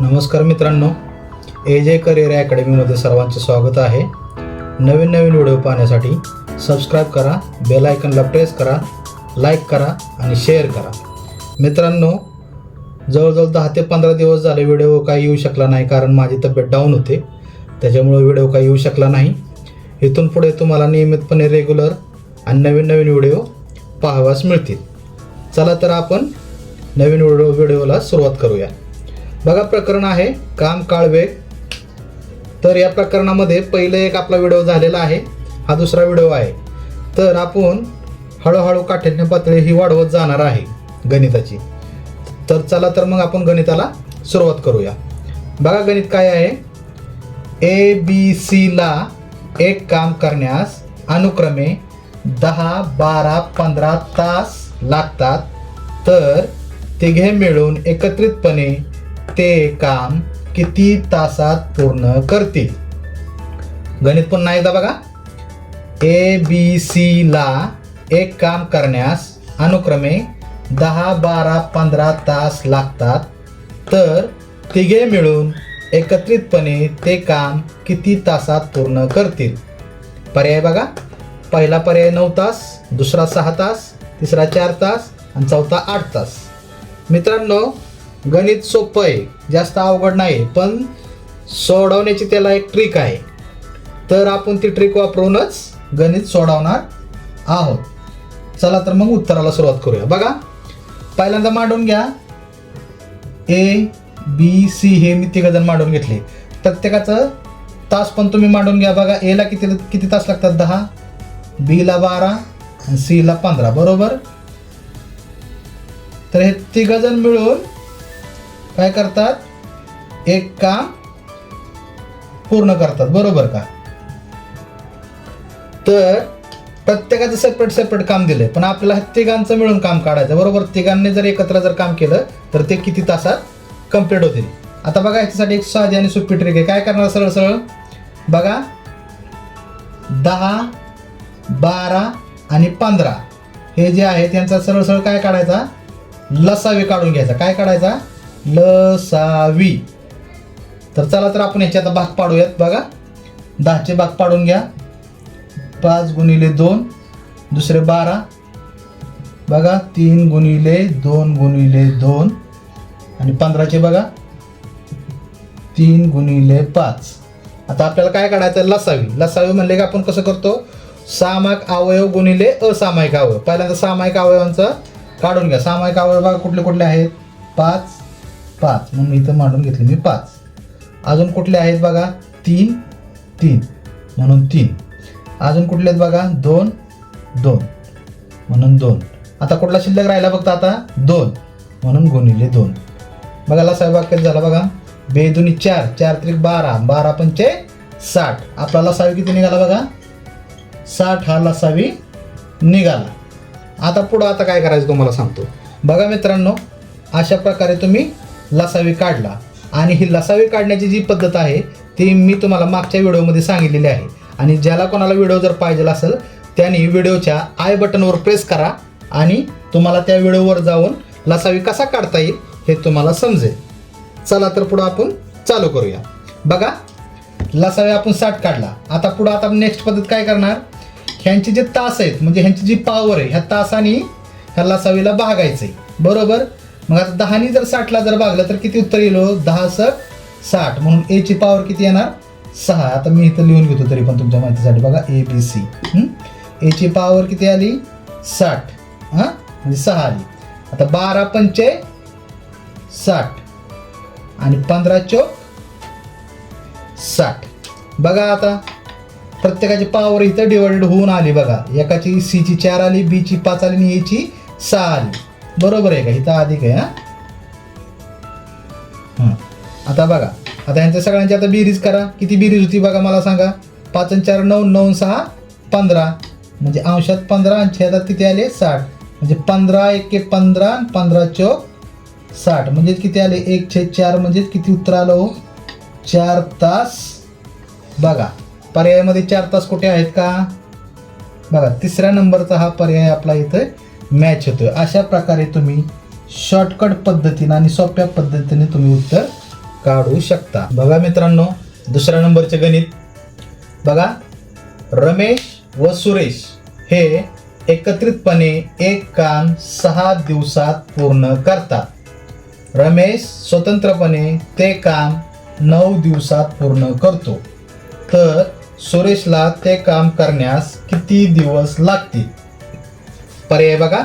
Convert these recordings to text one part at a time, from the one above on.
नमस्कार मित्रांनो ए जे करिअर अकॅडमीमध्ये सर्वांचे स्वागत आहे. नवीन नवीन व्हिडिओ पाहण्यासाठी सबस्क्राईब करा बेल आयकनला प्रेस करा लाईक करा आणि शेअर करा. मित्रांनो जवळजवळ दहा ते पंधरा दिवस झाले व्हिडिओ काही येऊ शकला नाही कारण माझी तब्येत डाऊन होते. त्याच्यामुळे व्हिडिओ काही येऊ शकला नाही. इथून पुढे तुम्हाला नियमितपणे रेग्युलर आणि नवीन नवीन व्हिडिओ पाहावास मिळतील. चला तर आपण नवीन व्हिडिओ व्हिडिओला सुरुवात करूया. बघा प्रकरण आहे काम काळ वेग तर या प्रकरणामध्ये पहिले एक आपला व्हिडिओ झालेला आहे हा दुसरा व्हिडिओ आहे. तर आपण हळूहळू काठिण्य पातळी ही वाढवत जाणार आहे गणिताची. तर चला तर मग आपण गणिताला सुरुवात करूया. बघा गणित काय आहे? ए बी सीला एक काम करण्यास अनुक्रमे दहा बारा पंधरा तास लागतात. तर तिघे मिळून एकत्रितपणे ते काम किती तासात पूर्ण करतील? गणित पुन्हा एकदा बघा. ए बी सीला एक काम करण्यास अनुक्रमे दहा बारा पंधरा तास लागतात. तर तिघे मिळून एकत्रितपणे ते काम किती तासात पूर्ण करतील? पर्याय बघा. पहिला पर्याय नऊ तास दुसरा सहा तास तिसरा चार तास आणि चौथा आठ तास. मित्रांनो गणित सोपं आहे जास्त अवघड नाही पण सोडवण्याची त्याला एक ट्रिक आहे. तर आपण ती ट्रिक वापरूनच गणित सोडवणार आहोत. चला तर मग उत्तराला सुरुवात करूया. बघा पहिल्यांदा मांडून घ्या. ए बी सी हे मी तिघजण मांडून घेतले. प्रत्येकाचं तास पण तुम्ही मांडून घ्या. बघा एला किती किती तास लागतात? दहा. बीला बारा आणि सीला पंधरा. बरोबर? तर हे तिघजण मिळून काय करतात? एक काम पूर्ण करतात. बरोबर का? तर प्रत्येकाचं सेपरेट सेपरेट काम दिलंय. पण आपल्याला तिघांचं मिळून काम काढायचं. बरोबर? तिघांनी जर एकत्र जर काम केलं तर ते किती तासात कंप्लीट होतील? आता बघा याच्यासाठी एक साधी आणि सोपी ट्रिक आहे. काय करणार सरळ सरळ? बघा. दहा बारा आणि पंधरा. हे जे आहे त्यांचा सरळ सरळ काय काढायचा? लसावी काढून घ्यायचा. काय काढायचा? लसावी. तर चला तर आपण याच्यात आता भाग पाडूयात बघा. दहाचे भाग पाडून घ्या. पाच गुणिले दोन दुसरे बारा. बघा तीन गुणिले दोन गुणिले दोन. आणि पंधराचे बघा. तीन गुणिले पाच. आता आपल्याला काय काढायचं? आहे? लसावी. लसावी म्हणले की आपण कसं करतो? सामायिक अवयव गुणिले असामायिक अवयव. पहिल्यांदा सामायिक अवयवांचं काढून घ्या. सामायिक अवयव बघा कुठले कुठले आहेत? पाच पाच. मग मी इथं मांडून घेतले. मी पाच. अजून कुठले आहेत बघा? तीन तीन. म्हणून तीन. अजून कुठले आहेत बघा? दोन दोन. म्हणून दोन. आता कुठला शिल्लक राहिला फक्त आता? दोन. म्हणून गुणिले दोन. बघा लसावी वाक्यात झाला बघा. बेदुनी चार. चार त्रिक बारा. बारा पंचे साठ. आपला लसावी किती निघाला बघा? साठ हा लसावी निघाला. आता पुढं आता काय करायचं तुम्हाला सांगतो. बघा मित्रांनो अशा प्रकारे तुम्ही लसावी काढला. आणि ही लसावी काढण्याची जी पद्धत आहे ती मी तुम्हाला मागच्या व्हिडिओमध्ये सांगितलेली आहे. आणि ज्याला कोणाला व्हिडिओ जर पाहिजे असेल त्यांनी व्हिडिओच्या आय बटनवर प्रेस करा आणि तुम्हाला त्या व्हिडिओवर जाऊन लसावी कसा काढता येईल हे तुम्हाला समजेल. चला तर पुढं आपण चालू करूया. बघा लसावी आपण साठ काढला. आता पुढं आता नेक्स्ट पद्धत काय करणार? ह्यांचे जे तास आहेत म्हणजे ह्यांची जी पॉवर आहे ह्या तासाने ह्या लसावीला भागायचं आहे बरोबर? मग आता दहानी जर साठला जर भागलं तर किती उत्तर येलो हो? दहा सक साठ. म्हणून एची पॉवर किती येणार? सहा. आता मी इथं लिहून घेतो तरी पण तुमच्या माहितीसाठी. बघा ए बी सी एची पॉवर किती आली? साठ. हां? म्हणजे सहा आली. आता बारा पंचे साठ. आणि पंधरा चौक साठ. बघा आता. प्रत्येकाची पॉवर इथं डिवाइडेड होऊन आली बघा. एकाची सीची चार आली बीची पाच आली आणि एची सहा आली. बरोबर आहे का? इथं अधिक आहे हां? आता बघा आता यांच्या सगळ्यांची आता बेरीज करा. किती बेरीज होती बघा मला सांगा. पाच आणि चार नऊ नऊ सहा पंधरा. म्हणजे अंशात पंधरा आणि छेदात किती आले? साठ. म्हणजे पंधरा एक पंधरा आणि पंधरा चौक साठ. म्हणजे किती आले? एक छेद चार. म्हणजे किती उत्तर आलं हो? चार तास. बघा पर्यायामध्ये चार तास कुठे आहेत का? बघा तिसऱ्या नंबरचा हा पर्याय आपला इथं मॅच होतो. अशा प्रकारे तुम्ही शॉर्टकट पद्धतीनं आणि सोप्या पद्धतीने तुम्ही उत्तर काढू शकता. बघा मित्रांनो दुसऱ्या नंबरचे गणित. बघा रमेश व सुरेश हे एकत्रितपणे एक काम सहा दिवसात पूर्ण करतात. रमेश स्वतंत्रपणे ते काम नऊ दिवसात पूर्ण करतो. तर सुरेशला ते काम करण्यास किती दिवस लागतील? पर्याय बघा.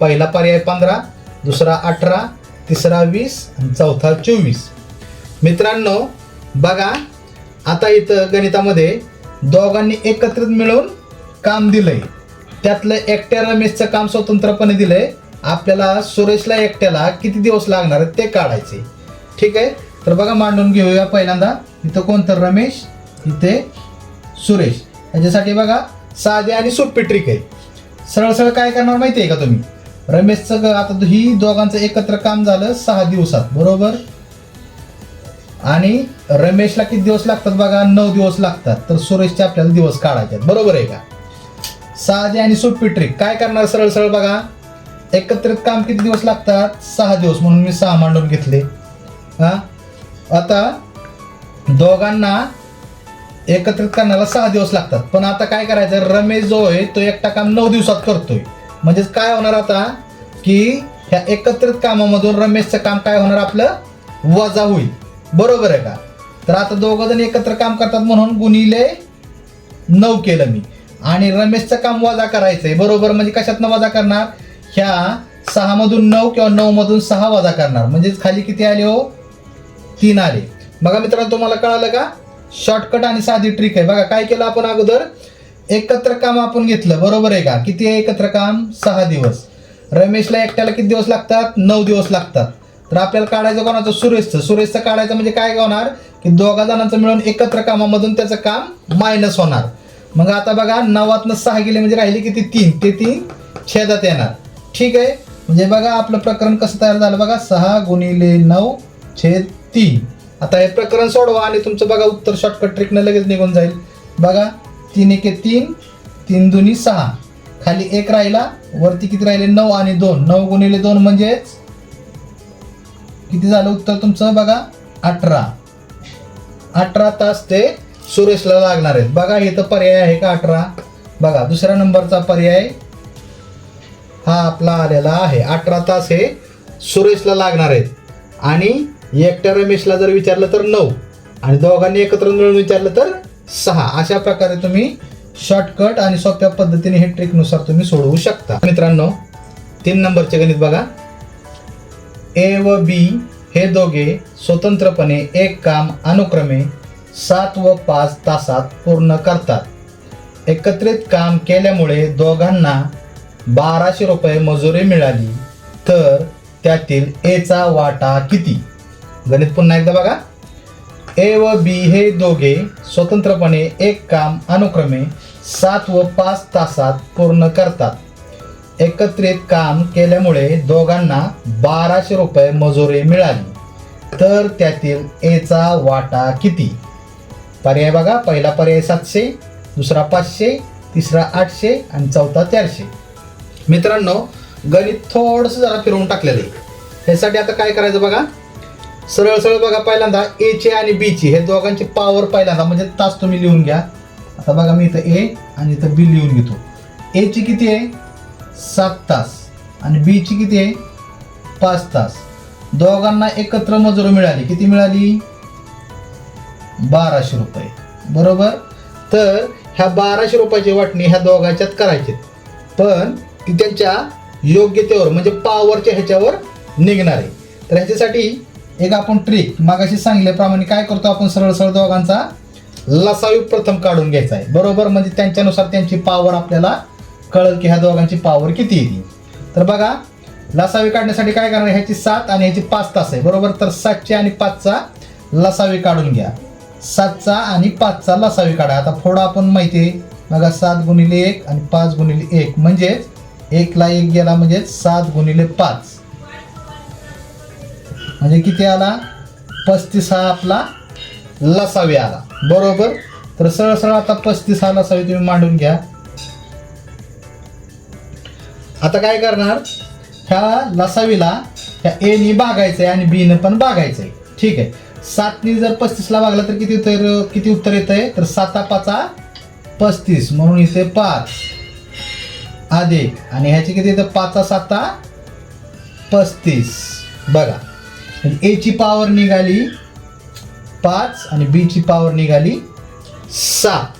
पहिला पर्याय पंधरा दुसरा अठरा तिसरा वीस आणि चौथा चोवीस. मित्रांनो बघा. आता इथं गणितामध्ये दोघांनी एकत्रित मिळून काम दिलंय. त्यातलं एकट्या रमेशचं काम स्वतंत्रपणे दिलंय. आपल्याला सुरेशला एकट्याला किती दिवस लागणार आहेत ते काढायचे. ठीक आहे? तर बघा मांडून घेऊया पहिल्यांदा. इथं कोणतं? रमेश इथे सुरेश. याच्यासाठी बघा साधी आणि सोपी ट्रिक आहे. सरळ सरळ काय करणार माहिती आहे का तुम्ही? रमेशचं आता ही दोघांचं एकत्र काम झालं सहा दिवसात बरोबर? आणि रमेशला किती दिवस लागतात बघा? नऊ दिवस लागतात. तर सुरेशचे आपल्याला दिवस काढायचे आहेत. बरोबर आहे का? साधी आणि सोपी ट्रिक काय करणार सरळ सरळ बघा? एकत्रित काम किती दिवस लागतात? सहा दिवस म्हणून मी सहा मांडून घेतले. हा? आता दोघांना एकत्रित करण्याला सहा दिवस लागतात. पण आता काय करायचं? रमेश जो आहे तो एकटा काम नऊ दिवसात करतोय. म्हणजेच काय होणार आता? की ह्या एकत्रित कामामधून रमेशचं काम काय होणार? आपलं वजा होईल. बरोबर आहे का? तर आता दोघं जण एकत्र काम करतात म्हणून गुणिले नऊ केलं मी. आणि रमेशचं काम वजा करायचंय. बरोबर? म्हणजे कशातनं वजा करणार? ह्या सहा मधून नऊ किंवा नऊ मधून सहा वजा करणार. म्हणजेच खाली किती आले हो? तीन आले. बघा मित्रांनो तुम्हाला कळालं का? शॉर्टकट आणि साधी ट्रिक आहे. बघा काय केलं आपण अगोदर? एकत्र काम आपण घेतलं. बरोबर आहे का? किती आहे एकत्र काम? सहा दिवस. रमेशला एकट्याला किती दिवस लागतात? नऊ दिवस लागतात. तर आपल्याला काढायचं कोणाचं? सुरेशचं. सुरेशचं काढायचं म्हणजे काय होणार? की दोघा जणांचं मिळून एकत्र कामामधून त्याचं काम मायनस होणार. मग आता बघा नवातनं सहा गेले म्हणजे राहिले किती? तीन. ते तीन छेदात येणार. ठीक आहे? म्हणजे बघा आपलं प्रकरण कसं तयार झालं? बघा सहा गुणिले नऊ छेद तीन. आता हे प्रकरण सोडवा आणि तुमचं बघा उत्तर शॉर्टकट ट्रिकनं लगेच निघून जाईल. बघा तीन एके तीन तीन दुनी सहा. खाली एक राहिला वरती किती राहिले? नऊ आणि दोन. नऊ गुणिले दोन म्हणजेच किती झालं उत्तर तुमचं? बघा अठरा. अठरा तास ते सुरेशला लागणार आहेत. बघा इथं पर्याय आहे का अठरा? बघा दुसऱ्या नंबरचा पर्याय हा आपला आलेला आहे. अठरा तास हे सुरेशला लागणार आहेत. आणि एकट्या रमेशला जर विचारलं तर नऊ आणि दोघांनी एकत्र मिळून विचारलं तर सहा. अशा प्रकारे तुम्ही शॉर्टकट आणि सोप्या पद्धतीने हे ट्रिकनुसार तुम्ही सोडवू शकता. मित्रांनो तीन नंबरचे गणित बघा. ए व बी हे दोघे स्वतंत्रपणे एक काम अनुक्रमे सात व पाच तासात पूर्ण करतात. एकत्रित काम केल्यामुळे दोघांना बाराशे रुपये मजुरी मिळाली. तर त्यातील एचा वाटा किती? गणित पुन्हा एकदा बघा. ए व बी हे दोघे स्वतंत्रपणे एक काम अनुक्रमे सात व पाच तासात पूर्ण करतात. एकत्रित काम केल्यामुळे दोघांना बाराशे रुपये मजुरी मिळाली. तर त्यातील एचा वाटा किती? पर्याय बघा. पहिला पर्याय सातशे दुसरा पाचशे तिसरा आठशे आणि चौथा चारशे. मित्रांनो गणित थोडंसं जरा फिरवून टाकलेलं आहे. ह्यासाठी आता काय करायचं बघा? सरळ सरळ बघा पहिल्यांदा ए ची आणि बी ची. हे दोघांची पॉवर पहिल्यांदा म्हणजे तास तुम्ही लिहून घ्या. आता बघा मी इथं ए आणि इथं बी लिहून घेतो. ए ची किती आहे? सात तास. आणि बी ची किती आहे? पाच तास. दोघांना एकत्र मजुरी मिळाली. किती मिळाली? बाराशे रुपये. बरोबर? तर ह्या बाराशे रुपयाची वाटणी ह्या दोघांच्यात करायची. पण ती त्यांच्या योग्यतेवर म्हणजे पॉवरच्या ह्याच्यावर निघणार. आहे तर ह्याच्यासाठी एक आपण ट्रिक मागाशी सांगितल्याप्रमाणे काय करतो आपण सरळ सरळ दोघांचा? लसावी प्रथम काढून घ्यायचा आहे. बरोबर? म्हणजे त्यांच्यानुसार त्यांची पॉवर आपल्याला कळल की ह्या दोघांची पॉवर किती येते तर बघा लसावी काढण्यासाठी काय करणार? ह्याची सात आणि ह्याची पाच तास आहे. बरोबर? तर सातचे आणि पाचचा लसावी काढून घ्या. सातचा आणि पाचचा लसावी काढा. आता फोडा आपण माहिती आहे. बघा सात गुणिले एक आणि पाच गुणिले एक. म्हणजेच एकला एक गेला म्हणजेच सात गुणिले पाच. म्हणजे किती आला? पस्तीस हा आपला लसावी आला. बरोबर? तर सरळ सरळ आता पस्तीस हा लसावी तुम्ही मांडून घ्या. आता काय करणार? ह्या लसावीला ह्या एनी भागायचं आहे आणि बीनं पण भागायचं आहे ठीक आहे. सातनी जर पस्तीसला भागला तर किती उत्तर किती उत्तर येत आहे तर साता पाचा पस्तीस. म्हणून इथे पाच. अधिक. आणि ह्याची किती येतं? पाचा साता पस्तीस. बघा. एची पॉवर निघाली पाच आणि बीची पॉवर निघाली सात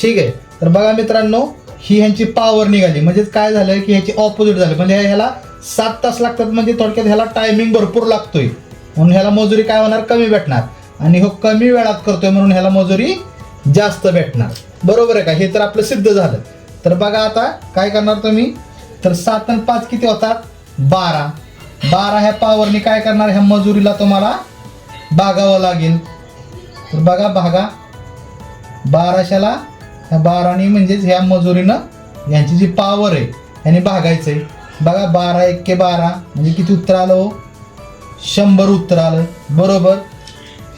ठीक आहे? तर बघा मित्रांनो ही ह्यांची पॉवर निघाली. म्हणजेच काय झालं की ह्याची ऑपोजिट झालं. म्हणजे ह्याला सात तास लागतात म्हणजे थोडक्यात ह्याला टायमिंग भरपूर लागतोय. म्हणून ह्याला मजुरी काय होणार? कमी भेटणार. आणि हो कमी वेळात करतोय म्हणून ह्याला मजुरी जास्त भेटणार. बरोबर आहे का? हे तर आपलं सिद्ध झालं. तर बघा आता काय करणार तुम्ही? तर सात आणि पाच किती होतात? बारा. बारा ह्या पावरनी काय करणार ह्या मजुरीला तुम्हाला भागावं लागेल. तर बघा भागा. बाराशेला ह्या बाराने म्हणजेच ह्या मजुरीनं यांची जी पावर आहे याने भागायचं आहे बघा बारा एक्के बारा म्हणजे किती उत्तर आलं हो? शंभर उत्तर आलं. बरोबर?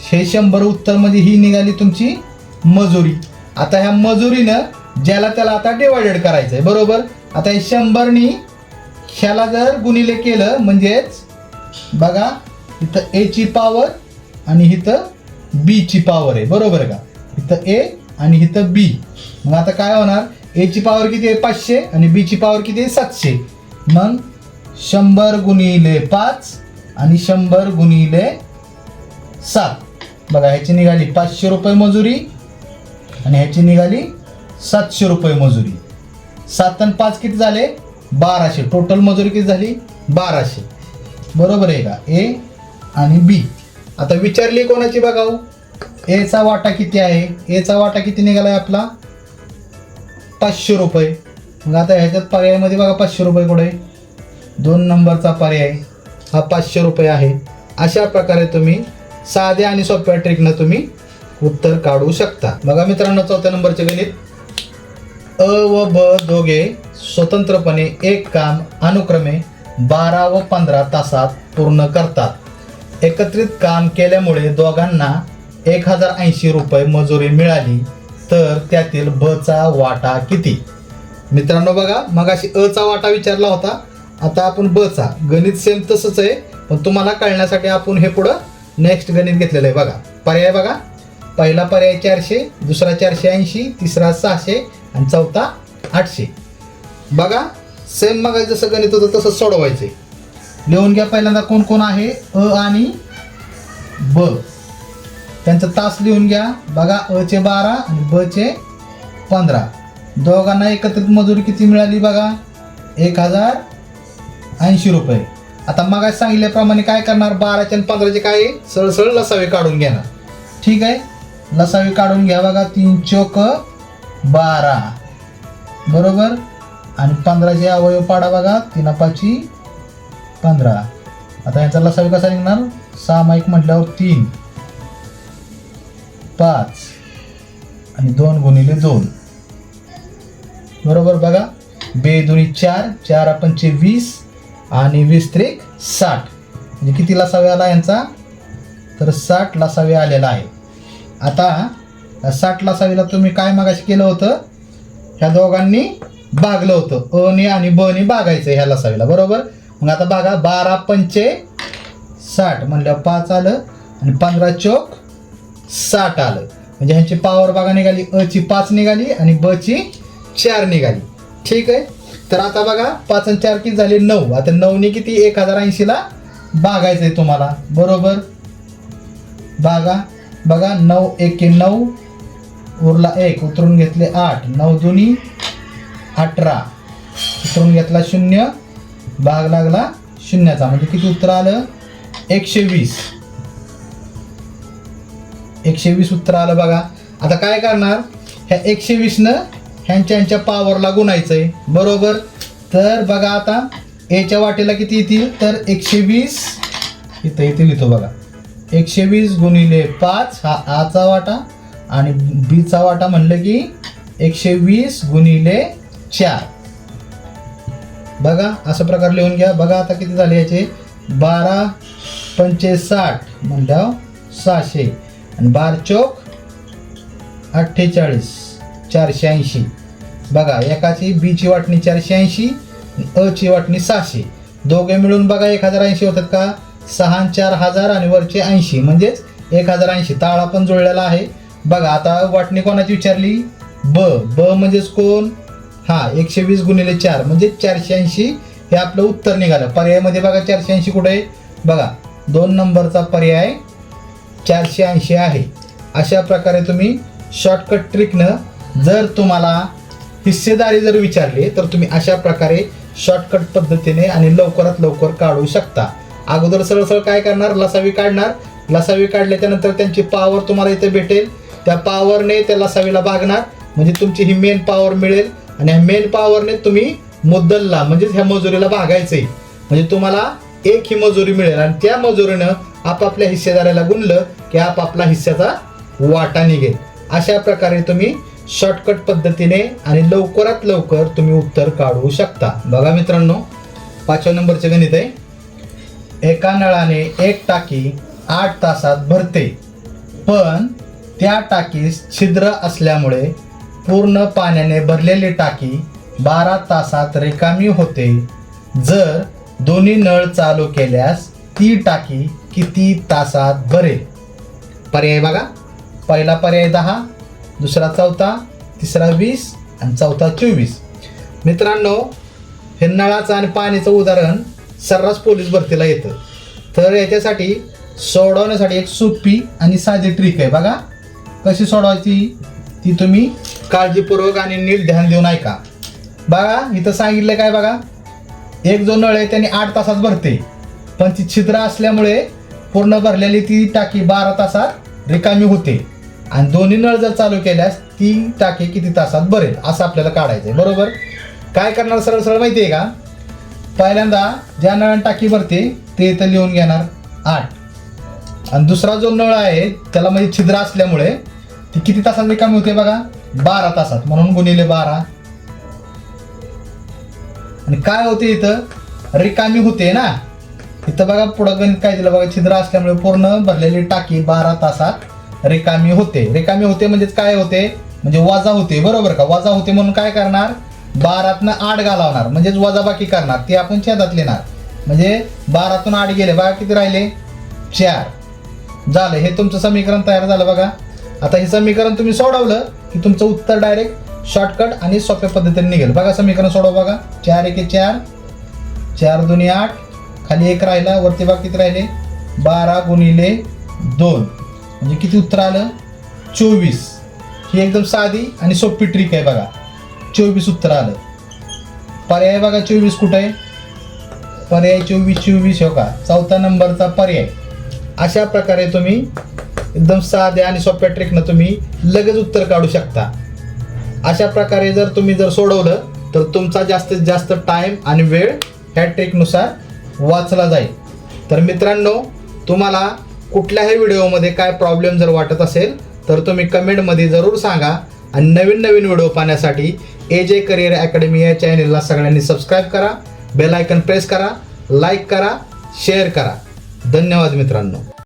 हे शंभर उत्तर म्हणजे ही निघाली तुमची मजुरी. आता ह्या मजुरीनं ज्याला त्याला आता डिवायडेड करायचं आहे बरोबर? आता हे शंभरनी ह्याला जर गुणिले केलं म्हणजेच बघा इथं ए ची पॉवर आणि इथं बी ची पॉवर आहे. बरोबर का? इथं ए आणि इथं बी मग आता काय होणार? ए ची पॉवर किती आहे? पाचशे आणि बी ची पॉवर किती आहे? सातशे. मग शंभर गुणिले पाच आणि शंभर गुणिले सात. बघा ह्याची निघाली पाचशे रुपये मजुरी आणि ह्याची निघाली सातशे रुपये मजुरी. सात आणि पाच किती झाले? बाराशे. टोटल मजुरी किती झाली? बाराशे. बरोबर आहे का? ए आणि बी आता विचारली कोणाची बघाऊ एचा वाटा किती आहे? एचा वाटा किती निघाला आपला? पाचशे रुपये. मग आता ह्याच्यात पर्यायामध्ये बघा पाचशे रुपये कुठे दोन नंबरचा पर्याय. हा पाचशे रुपये आहे. अशा प्रकारे तुम्ही साध्या आणि सोप्या ट्रिकनं तुम्ही उत्तर काढू शकता. बघा मित्रांनो चौथ्या नंबरचे गणित. अ व ब दोघे स्वतंत्रपणे एक काम अनुक्रमे बारा व पंधरा तासात पूर्ण करतात. एकत्रित काम केल्यामुळे दोघांना एक हजार ऐंशी रुपये मजुरी मिळाली तर त्यातील ब चा वाटा किती? मित्रांनो बघा मग अशी अ चा वाटा विचारला होता. आता आपण ब चा. गणित सेम तसंच आहे पण तुम्हाला कळण्यासाठी आपण हे पुढं नेक्स्ट गणित घेतलेलं आहे बघा. पर्याय बघा. पहिला पर्याय चारशे दुसरा चारशे ऐंशी तिसरा सहाशे आणि चौथा आठशे. बघा सेम मग जसं गणित होतं तसं सोडवायचे लिहून घ्या पहिल्यांदा कोण कोण आहे अ आणि ब. त्यांचा तास लिहून घ्या. बघा अ चे बारा आणि ब चे पंधरा. दोघांना एकत्रित मजुरी किती मिळाली बघा? एक हजार ऐंशी रुपये. आता मग सांगितल्याप्रमाणे काय करणार? बाराचे आणि पंधराचे काय? सळसळ सरळ सरळ लसावे काढून घेणार. ठीक आहे? लसावे काढून घ्या बघा तीन चोक बारा. बरोबर? आणि पंधराचे अवयव पाडा बघा. तीन पाची पंधरा. आता यांचा लसावी कसा निघणार? सामायिक म्हटल्यावर तीन. पाच. आणि दोन गुणिले दोन. बरोबर बघा? बे चार चार पंचे वीस आणि वीस त्रिक साठ. म्हणजे किती लसावे आला यांचा? तर साठ लसावे आलेला आहे. आता साठला सावीला तुम्ही काय मागाशी केलं होतं? ह्या दोघांनी बागलं होतं. अ आणि ब बागायचं ह्या लसावीला बरोबर? मग आता बघा बारा पंचे साठ म्हणल्यावर पाच आलं आणि पंधरा चोक साठ आलं. म्हणजे ह्यांची पावर बघा निघाली अ ची पाच निघाली आणि ब ची चार निघाली. ठीक आहे? तर आता बघा पाच आणि चार किती झाले? नऊ. आता नऊने किती? एक हजार ऐंशीला बागायचं आहे तुम्हाला. बरोबर? बागा बघा नऊ एके नऊ उरला एक उतरून घेतले आठ नऊ दोन्ही अठरा. उतरून घेतला शून्य भाग लागला शून्याचा. म्हणजे किती उत्तर आलं? एकशे वीस. एकशे वीस उत्तर आलं बघा. आता काय करणार? ह्या एकशे वीसनं ह्यांच्या ह्यांच्या पावरला गुणायचं आहे बरोबर? तर बघा आता एच्या वाटेला किती येतील? तर एकशे वीस. इथं इथे लिहितो बघा. एकशे वीस गुणिले पाच हा आचा वाटा. आणि बीचा वाटा म्हणलं की एकशे वीस गुणिले चार. बघा असं प्रकार लिहून घ्या. बघा आता किती झाले याचे? बारा पंचे साठ म्हणल्यावर हो. सहाशे. आणि बार चौक अठ्ठेचाळीस चारशे ऐंशी. बघा एकाची बीची वाटणी चारशे ऐंशी अ ची वाटणी सहाशे. दोघे मिळून बघा एक हजार ऐंशी होतात का? सहा चार हजार आणि वरचे ऐंशी. म्हणजेच एक हजार ऐंशी. ताळा पण जुळलेला आहे. बघा आता वाटणी कोणाची विचारली? ब. ब म्हणजेच कोण? हा एकशे वीस गुणिले चार म्हणजे चारशे ऐंशी. हे आपलं उत्तर निघालं. पर्यायामध्ये बघा चारशे ऐंशी कुठे आहे? बघा दोन नंबरचा पर्याय चारशे ऐंशी आहे. अशा प्रकारे तुम्ही शॉर्टकट ट्रिकनं जर तुम्हाला हिस्सेदारी जर विचारली तर तुम्ही अशा प्रकारे शॉर्टकट पद्धतीने आणि लवकरात लवकर काढू शकता. अगोदर सरळ सरळ काय करणार? लसावी काढणार. लसावी काढल्याच्यानंतर त्यांची पावर तुम्हाला इथे भेटेल. त्या पॉवरने त्याला सवीला भागणार. म्हणजे तुमची ही मेन पॉवर मिळेल. आणि ह्या मेन पॉवरने तुम्ही मुद्दलला म्हणजेच ह्या मजुरीला भागायचंय. म्हणजे तुम्हाला एक ही मजुरी मिळेल. आणि त्या मजुरीनं आपापल्या हिस्सेदाराला गुणलं की आपापला हिस्स्याचा वाटा निघेल. अशा प्रकारे तुम्ही शॉर्टकट पद्धतीने आणि लवकरात लवकर तुम्ही उत्तर काढू शकता. बघा मित्रांनो पाचव्या नंबरचे गणित आहे. एका नळाने एक टाकी आठ तासात भरते. पण त्या टाकीस छिद्र असल्यामुळे पूर्ण पाण्याने भरलेली टाकी बारा तासात रिकामी होते. जर दोन्ही नळ चालू केल्यास ती टाकी किती तासात भरेल? पर्याय बघा. पहिला पर्याय दहा दुसरा चौथा तिसरा वीस आणि चौथा चोवीस. मित्रांनो हे नळाचं आणि पाण्याचं उदाहरण सर्रास पोलीस भरतीला येतं. तर याच्यासाठी सोडवण्यासाठी एक सोपी आणि साधी ट्रिक आहे बघा. कशी सोडवायची? ती तुम्ही काळजीपूर्वक आणि नीट ध्यान देऊन ऐका. बघा इथं सांगितलं काय बघा? एक जो नळ आहे त्याने आठ तासात भरते. पण ती छिद्र असल्यामुळे पूर्ण भरलेली ती टाकी बारा तासात रिकामी होते. आणि दोन्ही नळ जर चालू केल्यास ती टाकी किती तासात भरेल असं आपल्याला काढायचं आहे बरोबर? काय करणार सरळ सरळ माहिती आहे का? पहिल्यांदा ज्या नळाने टाकी भरते ते इथं लिहून घेणार आठ. आणि दुसरा जो नळ आहे त्याला म्हणजे छिद्र असल्यामुळे ती किती तासात रिकामी होते बघा? बारा तासात. म्हणून गुणिले बारा. आणि काय होते इथं? रिकामी होते ना? इथं बघा पुढं गणित काय दिलं बघा? छिद्र असल्यामुळे पूर्ण भरलेली टाकी बारा तासात रिकामी होते. रिकामी होते म्हणजे काय होते? म्हणजे वजा होते. बरोबर का? वजा होते म्हणून काय करणार? बारातनं आठ घालवणार. म्हणजेच वजाबाकी करणार. ते आपण छेदात लिहिणार. म्हणजे बारातून आठ गेले. बघा किती राहिले? चार. झालं. हे तुमचं समीकरण तयार झालं बघा. आता हे समीकरण तुम्ही सोडवलं की तुमचं उत्तर डायरेक्ट शॉर्टकट आणि सोप्या पद्धतीने निघेल. बघा समीकरण सोडव बघा. चार एके चार. चार दोन्ही आठ. खाली एक राहिला वरती भाग किती राहिले? बारा गुणिले दोन. म्हणजे किती उत्तर आलं? चोवीस. ही एकदम साधी आणि सोपी ट्रिक आहे बघा. चोवीस उत्तर आलं. पर्याय बघा चोवीस कुठं आहे? पर्याय चोवीस चोवीस हो का? चौथा नंबरचा पर्याय. अशा प्रकारे तुम्ही एकदम साध्या आणि सोप्या ट्रिकनं तुम्ही लगेच उत्तर काढू शकता. अशा प्रकारे जर तुम्ही जर सोडवलं तर तुमचा जास्तीत जास्त टाईम आणि वेळ ह्या ट्रिकनुसार वाचला जाईल. तर मित्रांनो तुम्हाला कुठल्याही व्हिडिओमध्ये काय प्रॉब्लेम जर वाटत असेल तर तुम्ही कमेंटमध्ये जरूर सांगा. आणि नवीन नवीन व्हिडिओ पाहण्यासाठी ए जे करिअर अकॅडमी या चॅनेलला सगळ्यांनी सबस्क्राईब करा. बेल आयकन प्रेस करा लाईक करा शेअर करा. धन्यवाद मित्रांनो.